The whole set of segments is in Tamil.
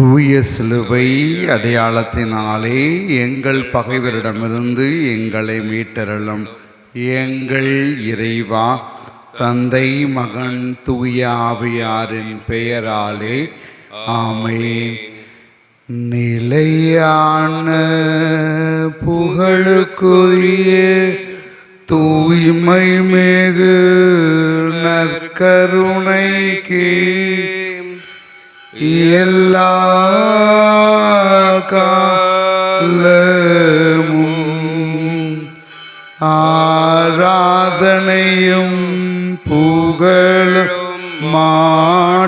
தூய சிலுவை அடையாளத்தினாலே எங்கள் பகைவரிடமிருந்து எங்களை மீட்டருளும். எங்கள் இறைவா தந்தை மகன் தூய ஆவியாரின் பெயராலே ஆமை நிலையான புகழுக்குரிய தூய்மை மேகு நற்கருணைக்கு எல்லா காலமும் ஆராதனையும் புகழும் மாட்சியும்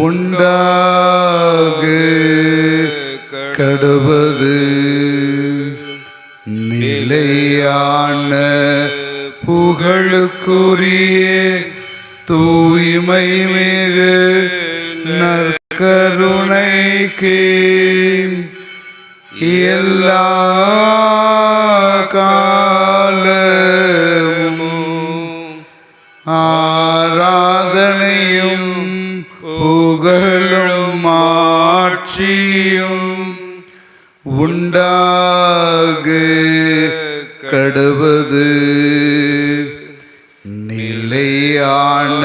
உண்டாக கடுவது நிலையான புகழுக்குரிய தூ தூய்மை மிகு நற்கருணைக்கு எல்லா காலமும் ஆராதனையும் புகழும் ஆட்சியும் உண்டாக கடுவது நிலையான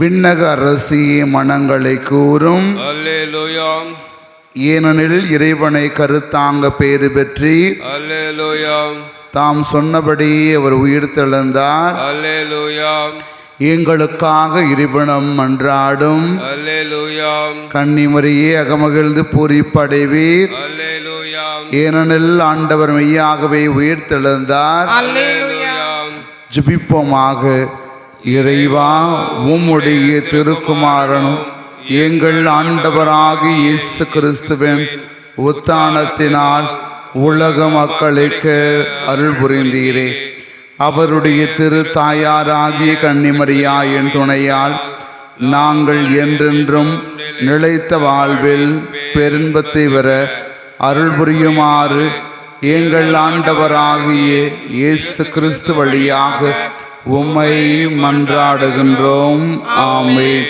விண்ணக அரசிய மனங்களை கூறும். ஏனெனில் இறைவனை கருத்தாங்க பேறு பெற்றி தாம் சொன்னபடி அவர் உயிர் தெழுந்தார். எங்களுக்காக இறைவனம் மன்றாடும். கன்னிமரியே அகமகிழ்ந்து பூரிப்படைவீர். ஏனெனில் ஆண்டவர் மெய்யாகவே உயிர் தெழுந்தார். ஜெபிப்போமாக. இறைவா உம்முடைய திருக்குமாரனும் எங்கள் ஆண்டவராகிய இயேசு கிறிஸ்துவின் உத்தானத்தினால் உலக மக்களுக்கு அருள் புரிந்தீரே. அவருடைய திரு தாயாராகிய கன்னிமரியாயின் துணையால் நாங்கள் என்றென்றும் நிலைத்த வாழ்வில் பெருன்பத்தை பெற அருள் புரியுமாறு எங்கள் ஆண்டவராகிய இயேசு கிறிஸ்து வழியாக உம்மை மன்றாடுகின்றோம். ஆமே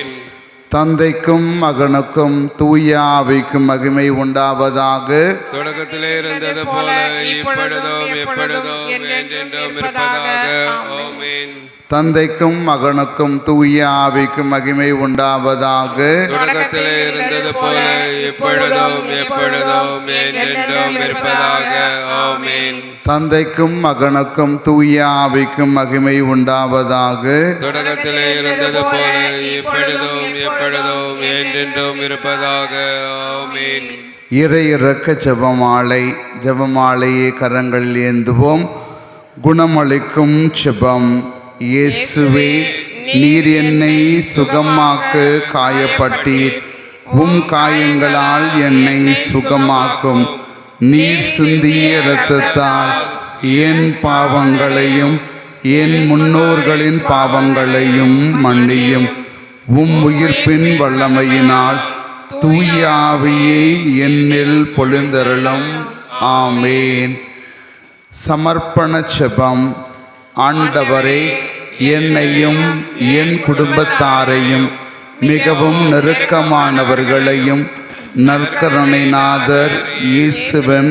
தந்தைக்கும் மகனுக்கும் தூய ஆவிக்கும் மகிமை உண்டாவதாக. தொடக்கத்திலே இருந்தது போல இப்பொழுதும் எப்பொழுதும் என்றென்றும் இருப்பதாக. ஆமென். தந்தைக்கும் மகனுக்கும் தூய ஆவிக்கும் மகிமை உண்டாவதாக. தொடக்கத்திலே இருந்தது போல இப்பொழுதும் எப்பொழுதும் என்றென்றும் இருப்பதாக. ஆமென். தந்தைக்கும் மகனுக்கும் தூய ஆவிக்கும் மகிமை உண்டாவதாக. தொடக்கத்திலே இருந்தது போல இப்பொழுதும் எப்பொழுதும் என்றென்றும் இருப்பதாக. ஆமென். இறை இறக்க ஜெபமாலை ஜெபமாலையை கரங்களில் ஏந்துவோம். குணமளிக்கும் ஜெபம். இயேசுவே நீர் என்னை சுகமாக்க காயப்பட்டீர். உம் காயங்களால் என்னை சுகமாக்கும். நீர் சிந்திய இரத்தத்தால் என் பாவங்களையும் என் முன்னோர்களின் பாவங்களையும் மன்னியும். உம் உயிர்ப்பின் வல்லமையினால் தூய ஆவியை என்னில் பொழிந்தருளும். ஆமேன். சமர்ப்பண செபம். ஆண்டவரே என்னையும் என் குடும்பத்தாரையும் மிகவும் நெருக்கமானவர்களையும் நற்கருணைநாதர் இயேசுவன்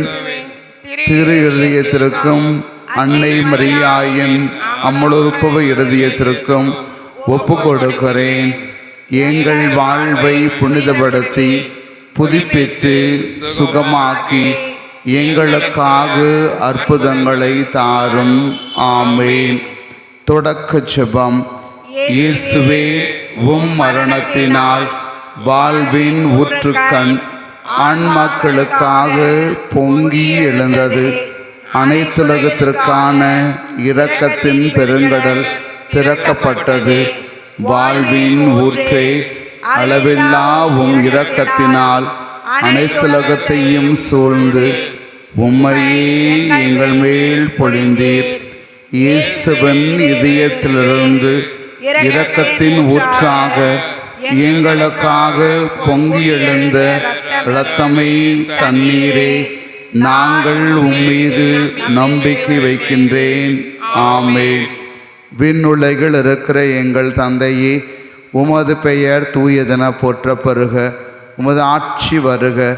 திரு இருதயத்திற்கும் அன்னை மரியாயின் அம்மளுறுப்பவ இருதயத்திற்கும் ஒப்பு கொடுக்கிறேன் எங்கள் வாழ்வை புனிதப்படுத்தி புதுப்பித்து சுகமாக்கி எங்களுக்காக அற்புதங்களை தாரும். ஆமேன். தொடக்க செபம். இயேசுவே உம் மரணத்தினால் வாழ்வின் ஊற்றுக்கண் ஆண்மக்களுக்காக பொங்கி எழுந்தது. அனைத்துலகத்திற்கான இரக்கத்தின் பெருங்கடல் திறக்கப்பட்டது. வாழ்வின் ஊற்றே அளவில்லா உம் இரக்கத்தினால் அனைத்துலகத்தையும் சூழ்ந்து உம்மையே எங்கள் மேல் பொழிந்தீர். இயேசுவன் இதயத்திலிருந்து இரக்கத்தின் ஊற்றாக எங்களுக்காக பொங்கி எழுந்த இரத்தமே தண்ணீரே நாங்கள் உம்மீது நம்பிக்கை வைக்கின்றேன். ஆமே விண்ணுலைகள் இருக்கிற எங்கள் தந்தையே உமது பெயர் தூயதென போற்ற உமது ஆட்சி வருக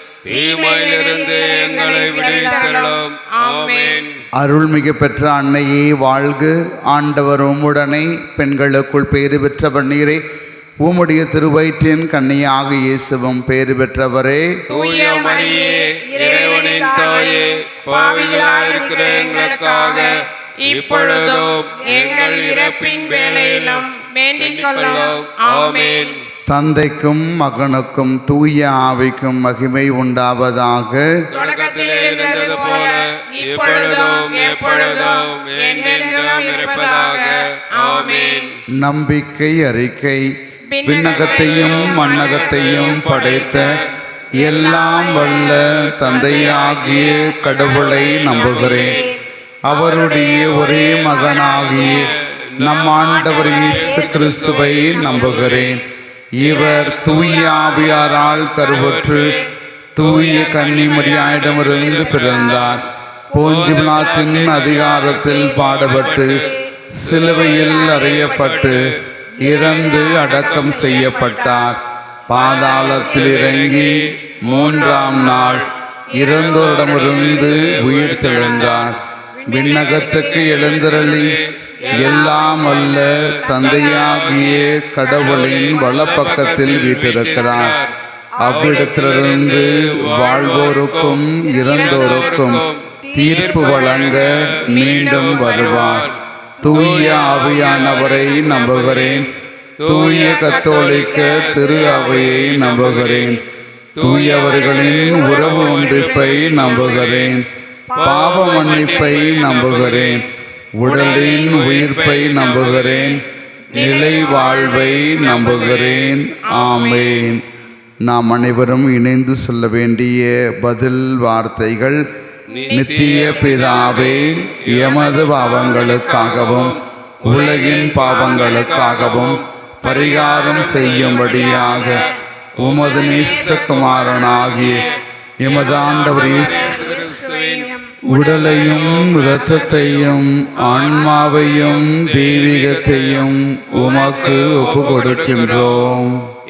தீமையிலிருந்து எங்களை விடுவித்தரலாம் ஆமென். அருள்மிகு பெற்ற அன்னையே வாழ்க. ஆண்டவர் உம்முடனே பெண்களுக்குள் பேறு பெற்றவர் நீரே. உம்முடைய திருவயிற்றின் கன்னியாக இயேசுவும் பேறு பெற்றவரே. தூய மரியே இறைவனின் தாயே பாவிகளாயிருக்கிற எங்களுக்காக இப்பொழுதும் எங்கள் இறப்பின் வேளையிலும் வேண்டிக் கொள்ளும் ஆமென். தந்தைக்கும் மகனுக்கும் தூய ஆவிக்கும் மகிமை உண்டாவதாக. நம்பிக்கை அறிக்கை விண்ணகத்தையும் மண்ணகத்தையும் படைத்த எல்லாம் வல்ல தந்தையாகிய கடவுளை நம்புகிறேன். அவருடைய ஒரே மகனாகிய நம் ஆண்டவர் இயேசு கிறிஸ்துவை நம்புகிறேன். இவர் தூய ஆவியாரால் கருவற்று தூய கன்னிமரியாயிடமிருந்து பிறந்தார். போஞ்சிபிலாத்தின் அதிகாரத்தில் பாடுபட்டு சிலுவையில் அறியப்பட்டு இறந்து அடக்கம் செய்யப்பட்டார். பாதாளத்தில் இறங்கி மூன்றாம் நாள் இறந்தோரிடமிருந்து உயிர் தெழுந்தார். விண்ணகத்துக்கு எழுந்தருளி எல்லாம் அல்ல தந்தையாகிய கடவுளின் வலப்பக்கத்தில் வீட்டிருக்கிறார். அவ்விடத்திலிருந்து வாழ்வோருக்கும் இறந்தோருக்கும் தீர்ப்பு வழங்க மீண்டும் வருவார். தூய ஆவியானவரை நம்புகிறேன். தூய கத்தோலிக்க திரு அவையை நம்புகிறேன். தூயவர்களின் உறவு ஒன்றிப்பை நம்புகிறேன். பாவ மன்னிப்பை நம்புகிறேன். உடலின் உயிர்ப்பை நம்புகிறேன். நிலை வாழ்வை நம்புகிறேன். ஆமேன். நாம் அனைவரும் இணைந்து சொல்ல வேண்டிய பதில் வார்த்தைகள் நித்திய பிதாவே எமது பாவங்களுக்காகவும் உலகின் பாவங்களுக்காகவும் பரிகாரம் செய்யும்படியாக உமது நேசகுமாரனாகிய எமது ஆண்டவர் உடலையும் இரத்தத்தையும் ஆன்மாவையும் தெய்வீகத்தையும் உமக்கு ஒப்பு கொடுக்கின்றோம்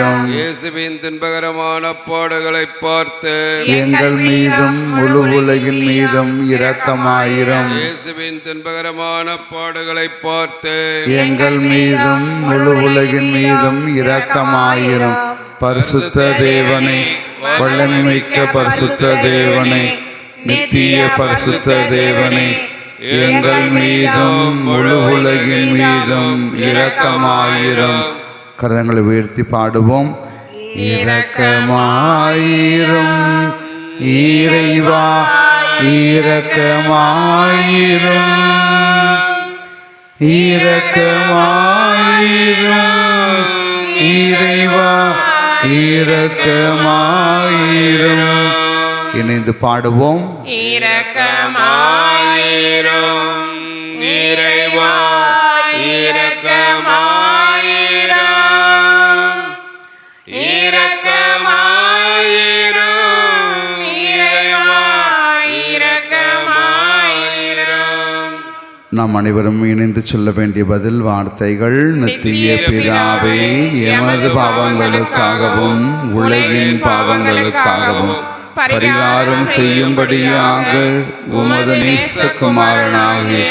இயேசுவின் துன்பகரமான பாடுகளை பார்த்து எங்கள் மீதும் முழு உலகின் மீதும் இரக்கமாயிரும். இயேசுவின் துன்பகரமான பாடுகளை பார்த்து எங்கள் மீதும் முழு உலகின் மீதும் இரக்கமாயிரும். பரிசுத்த தேவனே வல்லமிக்க பரிசுத்த தேவனே நித்திய பரிசுத்த தேவனே எங்கள் மீதும் முழு உலகின் மீதும் இரக்கமாயிரும். கரங்களை உயர்த்தி பாடுவோம். இரக்கமாயிரும். இறைவா இரக்கமாயிரும். இரக்கமாயிரும். இறைவா இரக்கமாயிரும். இணைந்து பாடுவோம். இரக்கமாயிரும். இறைவா இரக்கமாயிரும். நாம் அனைவரும் இணைந்து சொல்ல வேண்டிய பதில் வார்த்தைகள் நித்திய பிதாவே எமது பாவங்களுக்காகவும் உலகின் பாவங்களுக்காகவும் பரிகாரம் செய்யும்படியாக உமது நேசகுமாரனாகிய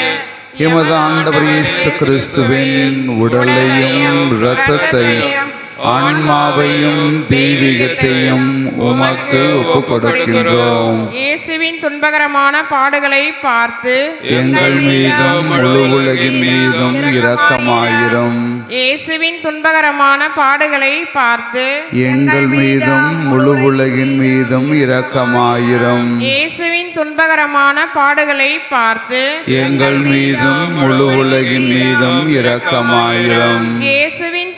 எமது ஆண்டவர் இயேசு கிறிஸ்துவின் உடலையும் இரத்தத்தையும் ஆன்மாவையும் தெய்வீகத்தையும் உமக்கு ஒப்புக் கொடுக்கின்றோம் இயேசுவின் துன்பகரமான பாடுகளை பார்த்து எங்கள் மீதும் முழு உலகின் மீதும் இரக்கமாயிரும். இயேசுவின் துன்பகரமான பாடுகளை பார்த்து எங்கள் மீதும் முழு உலகின் மீதும் இரக்கமாயிரும். இயேசுவின் துன்பகரமான பாடுகளை பார்த்து எங்கள் மீதும் முழு உலகின் மீதும் இரக்கமாயிரும். இயேசுவின்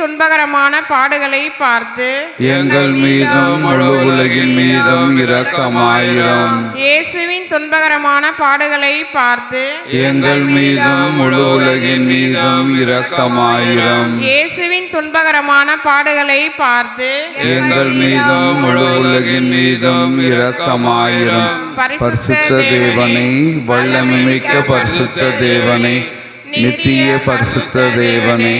துன்பகரமான பாடுகளை பார்த்து எங்கள் மீதும் முழு உலகின் மீதும் இரக்கமாயிரும். இயேசுவின் துன்பகரமான பாடுகளை பார்த்து எங்கள் மீதும் முழு உலகின் மீதும் இரக்கமாயிரும். இயேசுவின் துன்பகரமான பாடுகளை பார்த்து எங்கள் மீதும் முழு உலகின் மீதும் இரக்கமாயிரும். பரிசுத்த தேவனை வல்லமிக்க பரிசுத்த தேவனை நித்திய பரிசுத்த தேவனை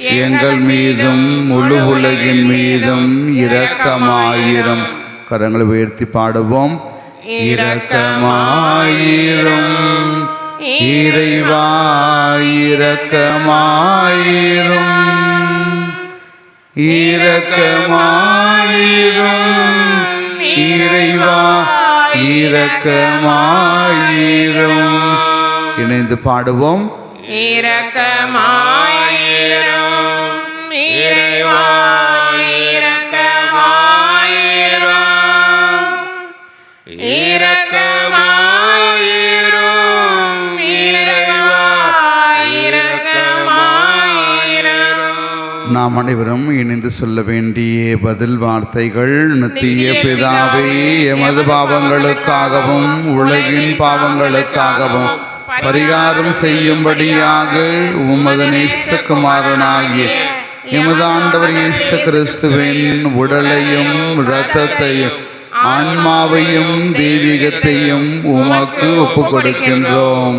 எங்கள் மீதும் முழு உலகின் மீதும் இரக்கமாயிரும். கரங்களை உயர்த்தி பாடுவோம். இரக்கமாயிரும். இறைவா இரக்கமாயிரும் இரக்கமாயிரும் இறைவா இரக்கமாயிரும் இணைந்து பாடுவோம். இரக்கமா நாம் அனைவரும் இணைந்து சொல்ல வேண்டிய பதில் வார்த்தைகள் நித்திய பிதாவே எமது பாவங்களுக்காகவும் உலகின் பாவங்களுக்காகவும் பரிகாரம் செய்யும்படியாக உமது நேசகுமாரனாகிய எமது ஆண்டவர் இயேசு கிறிஸ்துவின் உடலையும் இரத்தத்தையும் ஆன்மாவையும் தெய்வீகத்தையும் உமக்கு ஒப்புக் கொடுக்கின்றோம்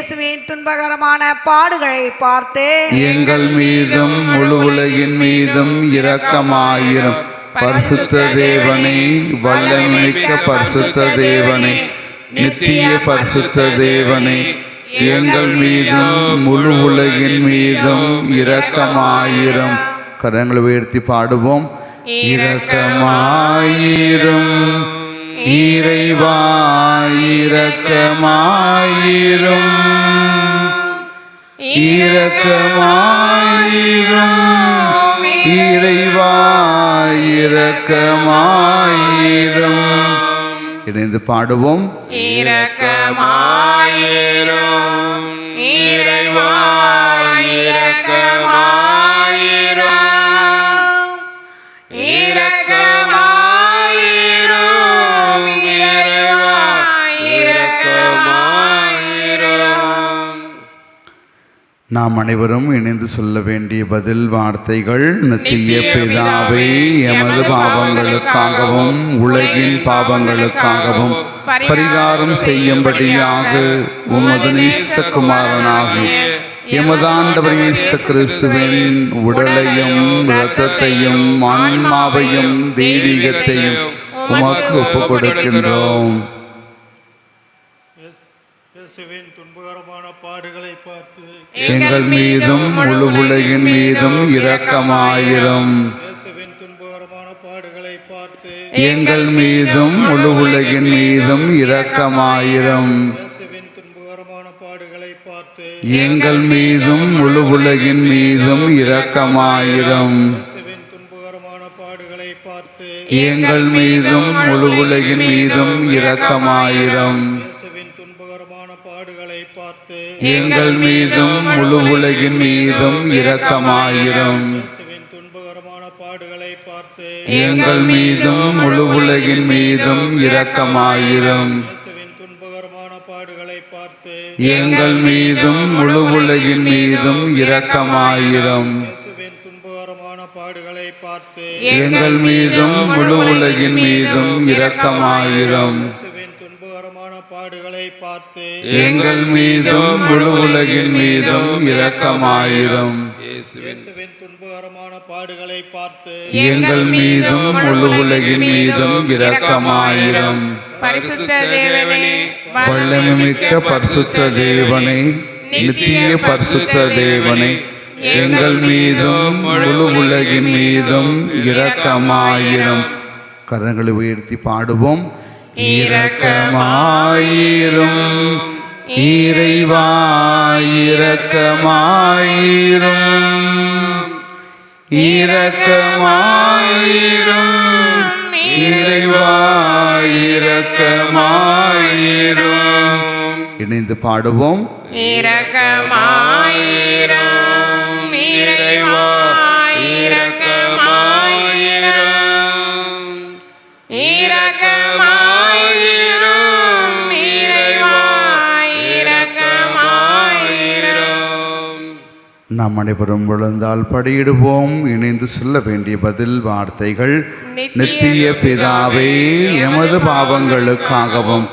இயேசுவின் துன்பகரமான பாடுகளை பார்த்து. எங்கள் மீதும் முழு உலகின் மீதும் இரக்கமாயிரும். பரிசுத்த தேவனே வல்லமிக்க பரிசுத்த தேவனே நித்திய பரிசுத்த தேவனே எங்கள் மீதும் முழு உலகின் மீதும் இரக்கமாயிரும். கரங்களை உயர்த்தி பாடுவோம். இரக்கமாயிரும். இறைவாயிரக்கமாயிரும். இரக்கமாயிரும் இறைவாயிரக்கமாயிரும். இணைந்து பாடுவோம். இரக்கமாயிரும் இறைவாயிரக்கமாயிரும். நாம் அனைவரும் இணைந்து சொல்ல வேண்டிய பதில் வார்த்தைகள் நித்திய பிதாவே எமது பாவங்களுக்காகவும் உலகின் பாவங்களுக்காகவும் பரிகாரம் செய்யும்படியாக உமது நேசகுமாரனாகிய எமது ஆண்டவர் இயேசு கிறிஸ்துவின் உடலையும் இரத்தத்தையும் ஆன்மாவையும் தெய்வீகத்தையும் உமக்கு ஒப்புக் கொடுக்கின்றோம் துன்பகரமான பாடுகளை பார்த்து எங்கள் மீதும் முழு உலகின் மீதும் இரக்கமாயிரும். எங்கள் மீதும் முழு உலகின் மீதும் இரக்கமாயிரும். எங்கள் மீதும் முழு உலகின் மீதும் இரக்கமாயிரும். இயேசுவின் துன்பகரமான பாடுகளை பார்த்து எங்கள் மீதும் முழு உலகின் மீதும் இரக்கமாயிரும். எங்கள் மீதும் முழு உலகின் மீதும் இரக்கமாயிரும். இயேசுவின் துன்பகரமான பாடுகளை பார்த்து எங்கள் மீதும் முழு உலகின் மீதும் இரக்கமாயிரும். இயேசுவின் துன்பகரமான பாடுகளை பார்த்து எங்கள் மீதும் முழு உலகின் மீதும் இரக்கமாயிரும். துன்பகரமான பாடுகளை பார்த்து எங்கள் மீதும் முழு உலகின் மீதும் இரக்கமாயிரும். பாடுகளை பார்த்து எங்கள் மீதும் முழு உலகின் மீதும் இரக்கமாயிரும். இயேசுவின் துன்பகரமான பாடுகளை பார்த்து எங்கள் மீதும் முழு உலகின் மீதும் இரக்கமாயிரும். பரிசுத்த தேவனே வல்லமைமிக்க பரிசுத்த தேவனை நித்திய பரிசுத்த தேவனை எங்கள் மீதும் முழு உலகின் மீதும் இரக்கமாயிரும். கரங்களை உயர்த்தி பாடுவோம். இரக்கமாயிரும். இறைவா இரக்கமாயிரும். இரக்கமாயிரும் இறைவா இரக்கமாயிரும் இணைந்து பாடுவோம். இரக்கமாயிரும். நாம் அனைவரும் விழுந்தால் படியிடுவோம். இணைந்து சொல்ல வேண்டிய பதில் வார்த்தைகள். நித்திய பிதாவே எமது பாவங்களுக்காகவும்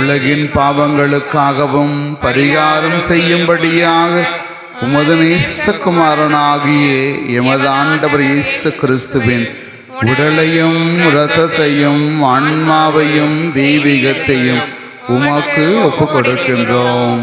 உலகின் பாவங்களுக்காகவும் பரிகாரம் செய்யும்படியாக உமது நேசகுமாரனாகிய எமது ஆண்டவர் இயேசு கிறிஸ்துவின் உடலையும் இரத்தத்தையும் ஆன்மாவையும் தெய்வீகத்தையும் உமக்கு ஒப்புக் கொடுக்கின்றோம்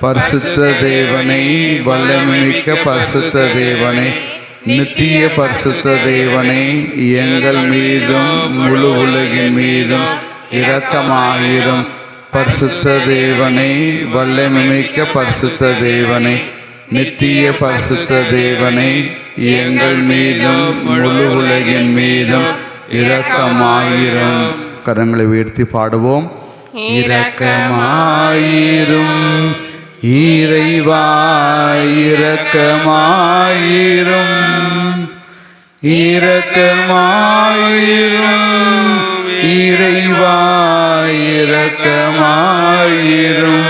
பரிசுத்த தேவனை வல்லமிக்க பரிசுத்த தேவனை நித்திய பரிசுத்த தேவனை எங்கள் மீதும் முழு உலகின் மீதும் இரக்கமாயிரும். பரிசுத்த தேவனை வல்லமிக்க பரிசுத்த தேவனை நித்திய பரிசுத்த தேவனை எங்கள் மீதும் முழு உலகின் மீதும் இரக்கமாயிரும். கரங்களை உயர்த்தி பாடுவோம். இரக்கமாயிரும். இறைவா இரக்கமாயிரும் இறைவாயிரக்கமாயிரும்.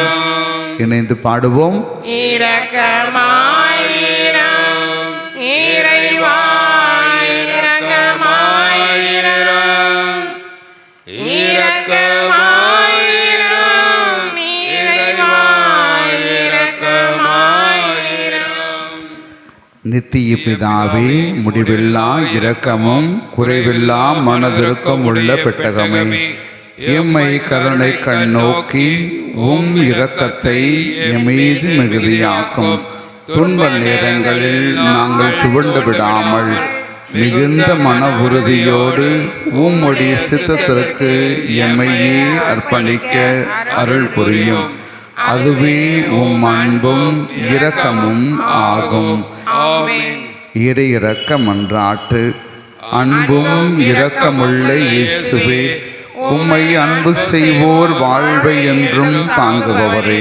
இணைந்து பாடுவோம். இரக்கமாயிரம் நித்திய பிதாவே முடிவில்லா இரக்கமும் குறைவில்லா மனதிருக்கம் உள்ள பெட்டகமே. எம்மை கருணை கண் நோக்கி உம் இரக்கத்தை எமீது மிகுதியாக்கும். துன்ப நேரங்களில் நாங்கள் துவண்டு விடாமல் மிகுந்த மன உறுதியோடு உம்முடைய சித்தத்திற்கு எம்மையே அர்ப்பணிக்க அருள் புரியும். அதுவே உம் அன்பும் இரக்கமும் ஆகும். இறை இரக்க மன்றாட்டு அன்பும் இரக்கமுள்ள இயேசுவே உம்மை அன்பு செய்வோர் வாழ்வை என்றும் தாங்குபவரே.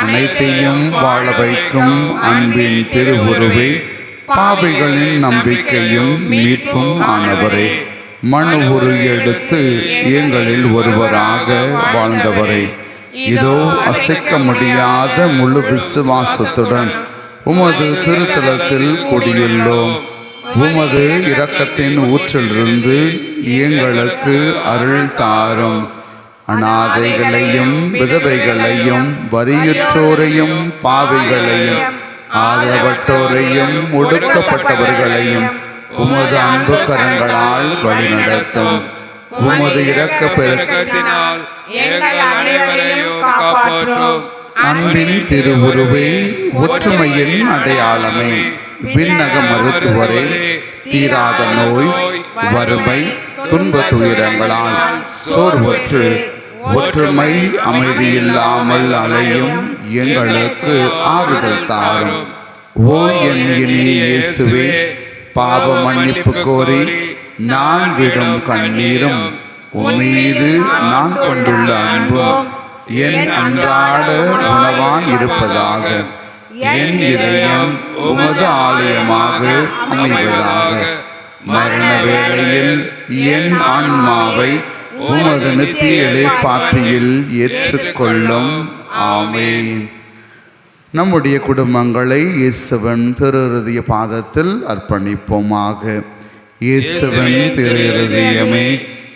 அனைத்தையும் வாழ வைக்கும் அன்பின் திருவுருவே பாவிகளின் நம்பிக்கையும் மீட்பும் ஆனவரே. மனு உரு எடுத்து எங்களில் ஒருவராக வாழ்ந்தவரே. இதோ அசைக்க முடியாத முழு விசுவாசத்துடன் உமது திருத்தலத்தில் கூடியுள்ளோம். உமது இரக்கத்தின் ஊற்றிலிருந்து எங்களுக்கு அருள் தாரும். அநாதைகளையும் விதவைகளையும் வரியுற்றோரையும் பாவைகளையும் ஆதரவற்றோரையும் ஒடுக்கப்பட்டவர்களையும் உமது அன்பு கரங்களால் வழிநடத்தும். உமது இரக்க பெருக்கத்தினால் எங்கள் அனைவரையும் காப்பாற்றும். அன்பின் திருவுருவே ஒற்றுமையின் அடையாளமே. விண்ணக மருத்துவரே தீராத நோய் வறுமை துன்ப துயரங்களால் சோர்வற்று ஒற்றுமை அமைதியில்லாமல் அலையும் எங்களுக்கு ஆறுதல் தாரும். ஓ என் இயேசுவே பாவ மன்னிப்பு கோரி நான் விடும் கண்ணீரும் உம்மீது நான் கொண்டுள்ள அன்பும் என் அன்றாட உணவாய் இருப்பதாக. என் இதயம் உமது ஆலயமாக அமைவதாக. மரண வேளையில் என் ஆன்மாவை உமது நித்திய இளைப்பாற்றியில் ஏற்றுக்கொள்ளும். ஆமேன். நம்முடைய குடும்பங்களை இயேசுவன் திருஹதய பாதத்தில் அர்ப்பணிப்போமாக. இயேசுவன் திருஹதயமே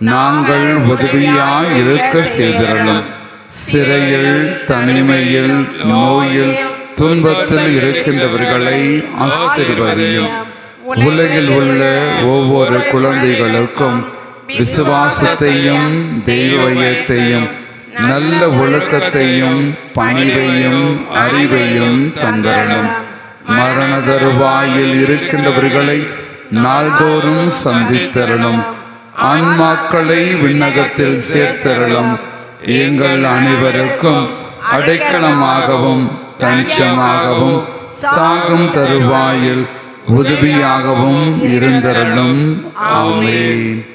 நாங்கள் உதவியாய் இருக்க செய்திரலும் சிறையில் தனிமையில் நோயில் துன்பத்தில் இருக்கின்றவர்களை ஆசிர்வதியும். உலகில் உள்ள ஒவ்வொரு குழந்தைகளுக்கும் விசுவாசத்தையும் தெய்வயத்தையும் நல்ல ஒழுக்கத்தையும் பணிவையும் அறிவையும் தந்தரணும். மரண தருவாயில் இருக்கின்றவர்களை நாள்தோறும் சந்தித்தரலும் ஆன்மாக்களை விண்ணகத்தில் சேர்த்தருளும். எங்கள் அனைவருக்கும் அடைக்கலமாகவும் தஞ்சமாகவும் சாகும் தருவாயில் உதவியாகவும் இருந்தருளும். ஆமேன்.